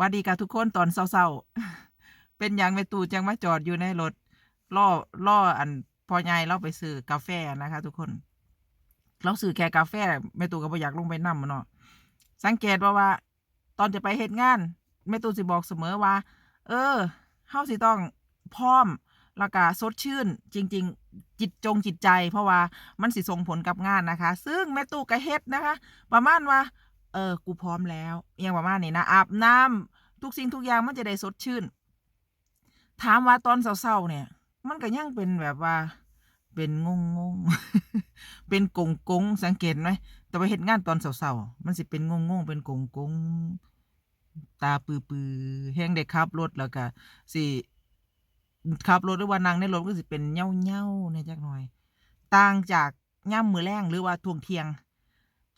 วัดดีค่ะทุกคนตอนเช้าๆ เป็นยังแม่ตู่จังมาจอดอยู่ในรถล่อล่ออันพอใหญ่เราไปซื้อกาแฟนะคะ ทุกคน เราซื้อแค่กาแฟแม่ตู่ก็บ่อยากลงไปนำเนาะสังเกตว่าว่า ตอนจะไปเฮ็ดงานแม่ตู่สิบอกเสมอว่า เออเฮาสิต้องพร้อมแล้วก็สดชื่น จริง ๆ จิตจงจิตใจ เพราะว่ามันสิส่งผลกับงานนะคะ ซึ่งแม่ตู่ก็เฮ็ดนะคะ ประมาณว่า เออ กูพร้อมแล้วอหยังประมาณนี้นะอาบน้ำทุกสิ่งทุกอย่างมันจะได้สดชื่น ถามว่าตอนเช้าๆเนี่ย มันก็ยังเป็นแบบว่า เป็นงงงๆเป็นกงกงๆสังเกตไหมแต่ไปเฮ็ดงานตอนเช้าๆมันสิเป็นงงงๆเป็นกงกงๆตาปือปือๆแห้งได้ขับรถแล้วก็สิขับรถหรือว่านั่งในรถก็สิเป็นเหย้าๆเนี่ยจักหน่อย ต่างจากย่ำมือแรงหรือว่าช่วงเทียง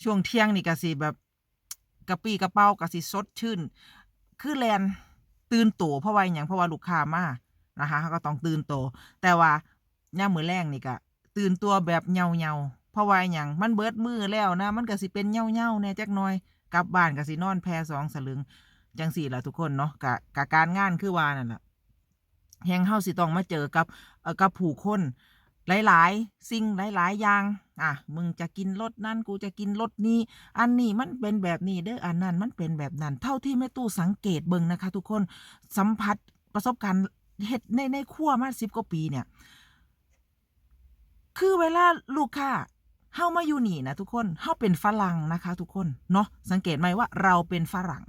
ช่วงเที่ยงนี่ก็สิแบบ กระปี้กระเป๋าก็สิสดชื่น คือแลนตื่นโตเพราะว่าอหยังเพราะว่าลูกค้ามานะคะเขาก็ต้องตื่นโต แต่ว่าย่ามือแรงนี่ก็ตื่นตัวแบบเหงาเพราะว่าอหยังมันเบิดมือแล้วนะ มันก็สิเป็นเหงาแน่จักหน่อยกลับบ้านก็สินอนแพสองสลึงจังสี่ละทุกคนเนาะกะกะการงานคือว่านั่นล่ะแฮงเฮาสิต้องมาเจอกับกับผู้คน หลาย ๆ สิ่งหลาย ๆ อย่าง อะ มึงจะกินรสนั่นกูจะกินรสนี้ อันนี้มันเป็นแบบนี้เด้ออันนั้นมันเป็นแบบนั้น เท่าที่แม่ตู้สังเกตเบิ่งนะคะ ทุกคนสัมผัสประสบการณ์เฮ็ดในในครัวมา10กว่าปีเนี่ย คือเวลาลูกค้าเฮามาอยู่นี่นะทุกคนเฮาเป็นฝรั่งนะคะ ทุกคนเนาะสังเกตไหมว่าเราเป็นฝรั่ง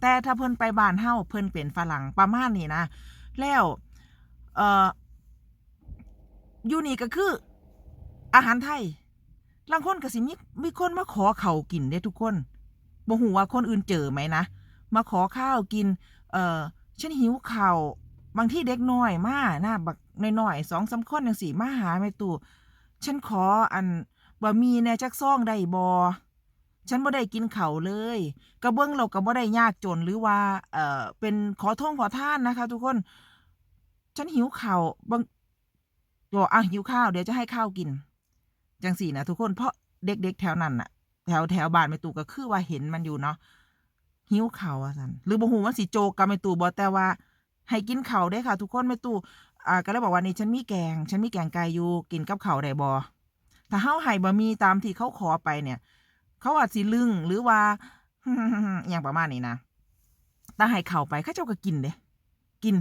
แต่ถ้าเพิ่นไปบ้านเฮาเพิ่นเป็นฝรั่งประมาณนี้นะแล้ว เอ่อ อยู่นี่ก็คือ อาหารไทยลางคนก็สิมีมีคนมาขอเขากินเด้ทุกคนบ่ฮู้ว่าคนอื่นเจอไหมนะ มาขอข้าวกิน เอ่อฉันหิวข้าวบางที่เด็กน้อยมานะบักน้อยๆ2-3คนจังซี่มาหาแม่ตู่ฉันขออันบะมีแน่จักซ่องได้บ่ฉันบ่ได้กินเข้าเลยก็เบิ่งแล้วก็บ่ได้ยากจนหรือว่า เอ่อเป็นขอทงขอท่านนะคะ ทุกคน ฉันหิวเข้าบาง บอกอะหิวข้าวเดี๋ยวจะให้ข้าวกิน จังสี่นะทุกคนเพราะเด็กๆแถวนั้นน่ะ แถวแถวบ้านแม่ตู่ก็คือว่าเห็นมันอยู่เนาะหิวข้าวว่าซั่นหรือบ่ฮู้ว่าสิโจกกับแม่ตู่บ่แต่ว่า ให้กินข้าวเด้ค่ะ ทุกคนแม่ตู่อ่าก็เลยบอกว่านี่ฉันมีแกง ฉันมีแกงไก่อยู่กินกับข้าวได้บ่ถ้าเฮาให้บะมีตามที่เขาขอไปเนี่ย เขาอาจสิลึงหรือว่าอหยังประมาณนี้นะแต่ให้ข้าวไปเขาเจ้าก็กินเด้กิน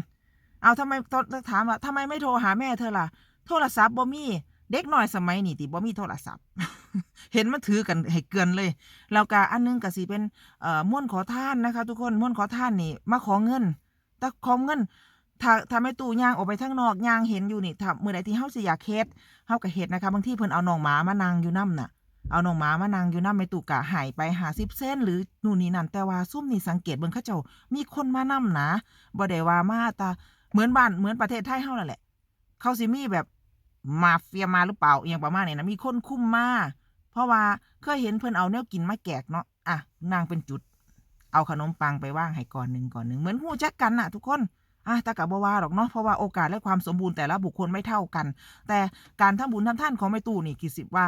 เอาทำไมตอนถามว่าทำไมไม่โทรหาแม่เธอล่ะ โทรศัพท์บ่มีเด็กน้อยสมัยนี้ติบ่มีโทรศัพท์ เห็นมันถือกันให้เกินเลยแล้วก็อันหนึงก็สิเป็นเอ่อม่วนขอทานนะคะ ทุกคนม่วนขอทานนี่มาขอเงินแต่ขอเงินถ้าถ้าแม่ตู่ย่างออกไปข้างนอกย่างเห็นอยู่นี่ถ้ามื้อใดที่เฮาสิอยากเฮ็ดเฮาก็เฮ็ดนะคะบางทีเพิ่นเอาน้องหมามานั่งอยู่นำน่ะเอาน้องหมามานั่งอยู่นำแม่ตู่ก็ให้ไป50เซนหรือนู่นนี่นั่นแต่ว่าซุ่มนี่สังเกตเบิ่งเขาเจ้า มีคนมานำนะบ่ได้ว่ามาต่เหมือนบ้านเหมือนประเทศไทยเฮานั่นแหละ เขาสิมีแบบ มาเฟียมาหรือเปล่าอหยังประมาณนี้นะมีคนคุ้มมาเพราะว่าเคยเห็นเพิ่อนเอาแนวกินมาแจกเนาะอะนางเป็นจุด เอาขนมปังไปว่างให้ก่อนหนึ่งก่อนหนึ่งเหมือนฮู้จักกันน่ะทุกคนอะแต่กับบ่ว่าหรอกเนาะเพราะว่าโอกาสและความสมบูรณ์แต่ละบุคคลไม่เท่ากัน แต่การทำบุญทำท่านของแม่ตู่นี่คิดสิว่า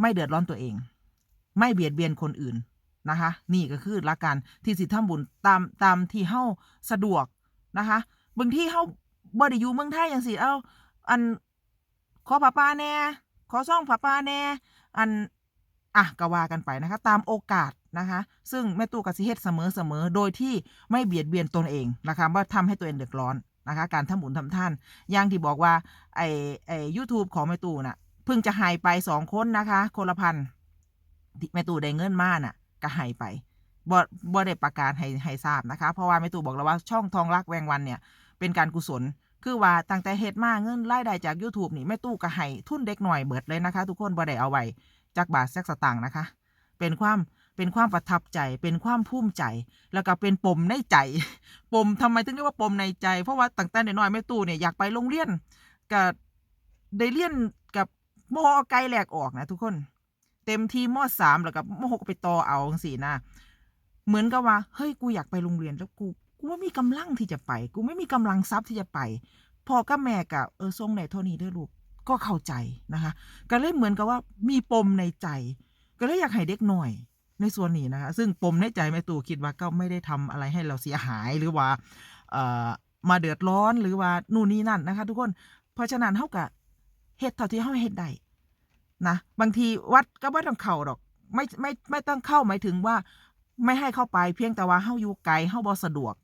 ไม่เดือดร้อนตัวเอง ไม่เบียดเบียนคนอื่นนะคะ นี่ก็คือลักการที่สิทำบุญตามตามที่เฮาสะดวกนะคะบางที่เฮาบ่ได้อยู่เมืองไทยจังซี่เอ้าอัน ขอผ้าป่าแน่ขอซ่องผ้าป่าแน่อันอะก็ว่ากันไปนะคะ ตามโอกาสนะคะ ซึ่งแม่ตู่ก็สิเฮ็ดเสมอๆโดยที่ไม่เบียดเบียนตนเองนะคะบ่าทำให้ตัวเองเดือดร้อนนะคะ การทำบุญทำท่านอย่างที่บอกว่าไอไอ้ YouTube ของแม่ตู่น่ะเพิ่งจะให้ไปสองคนนะคะ คนละพันที่แม่ตู่ได้เงินมาน่ะ ก็ให้ไปบ่บ่ได้ประกาศให้ให้ทราบนะคะ เพราะว่าแม่ตู่บอกแล้วว่าช่องทองรักแวงวันเนี่ย เป็นการกุศล คือว่าตั้งแต่เฮ็ดมาเงินรายได้จาก YouTube นี่แม่ตู้ก็ให้ทุนเด็กหน่อยเบิดเลยนะคะ ทุกคนบ่ได้เอาไว้จักบาทจักสตางค์นะคะ เป็นความเป็นความประทับใจ เป็นความภูมิใจ แล้วก็เป็นปมในใจ ปมทำไมถึงเรียกว่าปมในใจ เพราะว่าตั้งแต่น้อยแม่ตู้เนี่ยอยากไปโรงเรียนก็ได้เรียนกับมอไกลแหลกออกนะทุกคน เต็มที่มสามแล้วก็มหกไปต่อเอาจังซี่นะเหมือนกับว่าเฮ้ยกูอยากไปโรงเรียนแล้วกู กูไม่มีกำลังที่จะไป กูไม่มีกำลังทรัพย์ที่จะไปพ่อกับแม่กับเออทรงไหนเท่านี้เด้อลูกก็เข้าใจนะคะ ก็เลยเหมือนกับว่ามีปมในใจ ก็เลยอยากให้เด็กหน่อย ในส่วนนี้นะคะ ซึ่งปมในใจแม่ตู่คิดว่าก็ไม่ได้ทำอะไรให้เราเสียหายหรือว่าเอ่อมาเดือดร้อนหรือว่านู่นนี่นั่นนะคะ ทุกคนเพราะฉะนั้นเฮาก็เฮ็ดเท่าที่เฮาเฮ็ดได้นะบางทีวัดก็บ่ต้องเข้าดอก ไม่ไม่ไม่ต้องเข้าหมายถึงว่า ไม่ให้เข้าไปเพียงแต่ว่าเฮาอยู่ไกลเฮาบ่สะดวก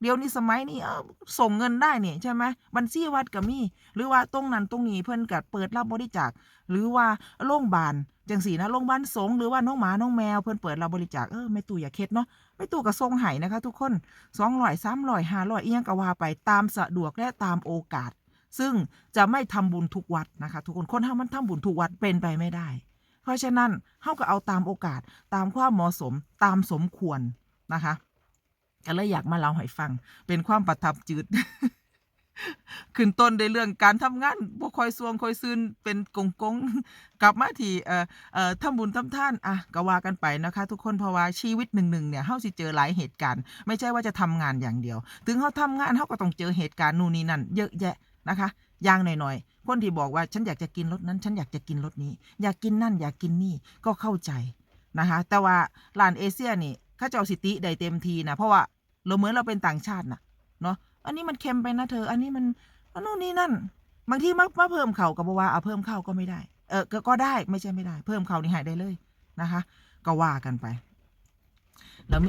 เดี๋ยวนี้สมัยนี้เอ้าส่งเงินได้เนี่ยใช่ไหมบัญชีวัดก็มี หรือว่าตรงนั้นตรงนี้เพิ่อนก็เปิดรับบริจาคหรือว่าโรงพยาบาลจังสีนะโรงพยาบาลสงหรือว่าน้องหมาน้องแมวเพิ่อนเปิดรับบริจาคเออแม่ตู่อย่าเค็ดเนาะแม่ตู่ก็ส่งให้นะคะ ทุกคน200 300 500อีหยังกว่าไปตามสะดวกและตามโอกาส ซึ่งจะไม่ทำบุญทุกวัดนะคะ ทุกคนคนเฮามันทำบุญทุกวัดเป็นไปไม่ได้ เพราะฉะนั้นเฮาก็เอาตามโอกาสตามความเหมาะสมตามสมควรนะคะ ก็เลยอยากมาเล่าให้ฟัง เป็นความประทับจืดขึ้นต้นในเรื่องการทำงานบ่ค่อยสวงค่อยซืนเป็นกงกงกลับมาที่เอ่อเอ่อทำบุญทำท่านอะก็ว่ากันไปนะคะ ทุกคนเพราะว่าชีวิตหนึ่งๆเนี่ยเฮาสิเจอหลายเหตุการณ์ ไม่ใช่ว่าจะทำงานอย่างเดียว ถึงเฮาทำงานเฮาก็ต้องเจอเหตุการณ์นู่นนี่นั่นเยอะแยะนะคะอย่างหน่อยๆ คนที่บอกว่าฉันอยากจะกินรสนั้น ฉันอยากจะกินรสนี้ อยากกินนั่นอยากกินนี่ก็เข้าใจนะคะ แต่ว่าร้านเอเชียนี่เขาเจ้าสิติได้เต็มทีนะเพราะว่า เราเหมือนเราเป็นต่างชาติน่ะเนาะอันนี้มันเค็มไปนะเธอ อันนี้มันอันนู่นนี่นั่น บางทีมามาเพิ่มเขาก็บว่าเอาเพิ่มเข้าก็ไม่ได้เออก็ก็ได้ไม่ใช่ไม่ได้ เพิ่มเขานี่หายได้เลยนะคะ ก็ว่ากันไปแล้วมี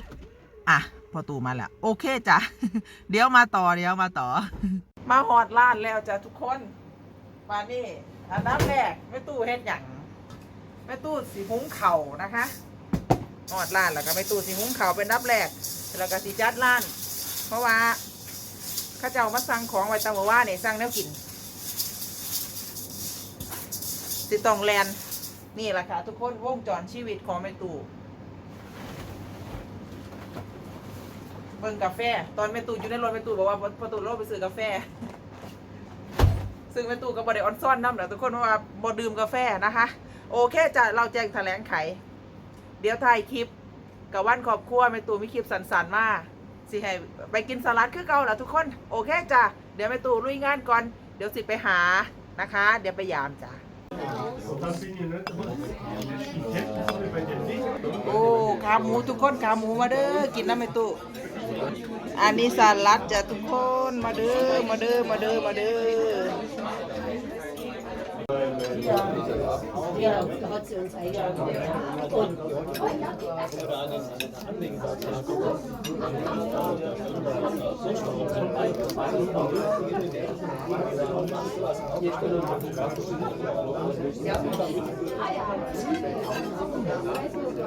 อะพอตูมาแล้วโอเคจ้ะเดี๋ยวมาต่อเดี๋ยวมาต่อ มาหอดร้านแล้วจ้ะทุกคนมานี่อันดับแรกแม่ตู้เฮ็ดหยังแม่ตู้สีหุงเข่านะคะหอดร้านแล้วก็แม่ตู้สีหุงเข่าเป็นอันดับแรก แล้วก็สีจัดร้าน เพราะว่าข้าเจ้ามาสั่งของไว้ตามว่าเนี่ยสั่งแนวกิน สิตองแลนนี่แหละค่ะ ทุกคนวงจรชีวิตของแม่ตู่เบิ่งกาแฟ ตอนแม่ตู่อยู่ในรถแม่ตู่บอกว่าพอตู่รถไปซื้อกาแฟ ซึ่งแม่ตู่ก็บริออนซ่อนน้ำแหละทุกคนเพราะว่าบ่ดื่มกาแฟนะคะ โอเคจะเราแจ้งแถลงไข เดี๋ยวถ่ายคลิป กับวันครอบครัวแม่ตู่มีคลิปสันๆมาสิให้ไปกินสลัดคือเก่าแหละทุกคนโอเคจ้ะเดี๋ยวแม่ตู่ลุยงานก่อนเดี๋ยวสิไปหานะคะ เดี๋ยวไปยามจ้ะโอ้ขาหมูทุกคนขาหมูมาเด้อกินน้ำไม่ตุอันนี้สลัดจ้ะทุกคนมาเด้อมาเด้อมาเด้อมาเด้อ Ja, da hat sie uns eingeladen.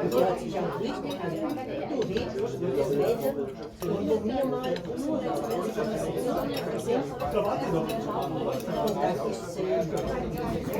Und die hat sich auch richtig Reden. Und mir mal wenn sie das gesehen Und dann ist sie.